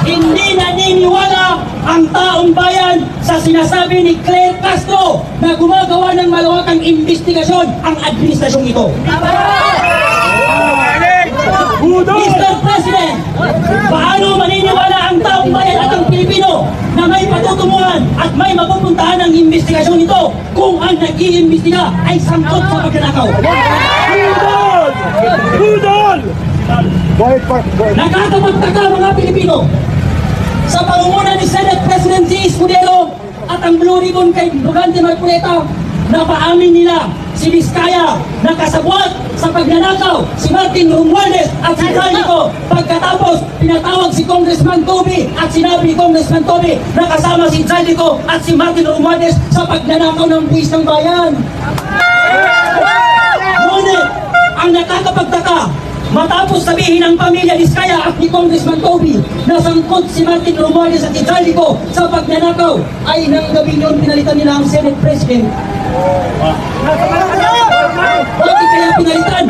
Hindi naniniwala ang taong bayan sa sinasabi ni Claire Castro na gumagawa ng malawakang investigasyon ang administrasyong ito. Mr. President, paano maniniwala ang taong bayan at ang Pilipino na may patutunguhan at may mapupuntahan ng investigasyon ito kung ang nag-iimbestiga ay sangkot sa pagnanakaw? Budol! Budol! Nakakapagtaka mga Pilipino sa pangunguna ni Senate President G. Escudero at ang Blue Ribbon kay Brugante Magpuleta na paamin nila si Vizcaya na kasabwat sa pagnanakaw si Martin Romualdez at si Jalico pagkatapos pinatawag si Congressman Toby at sinabi ni Congressman Toby na kasama si Jalico at si Martin Romualdez sa pagnanakaw ng buwis ng bayan. Ngunit, ang nakakapagtaka, matapos sabihin ng pamilya Vizcaya at ni Congressman Toby na sangkot si Martin Romualdez at si Jalico sa pagnanakaw, ay nang gabi yun pinalitan nila ang Senate President. Bakit kaya pinalitan?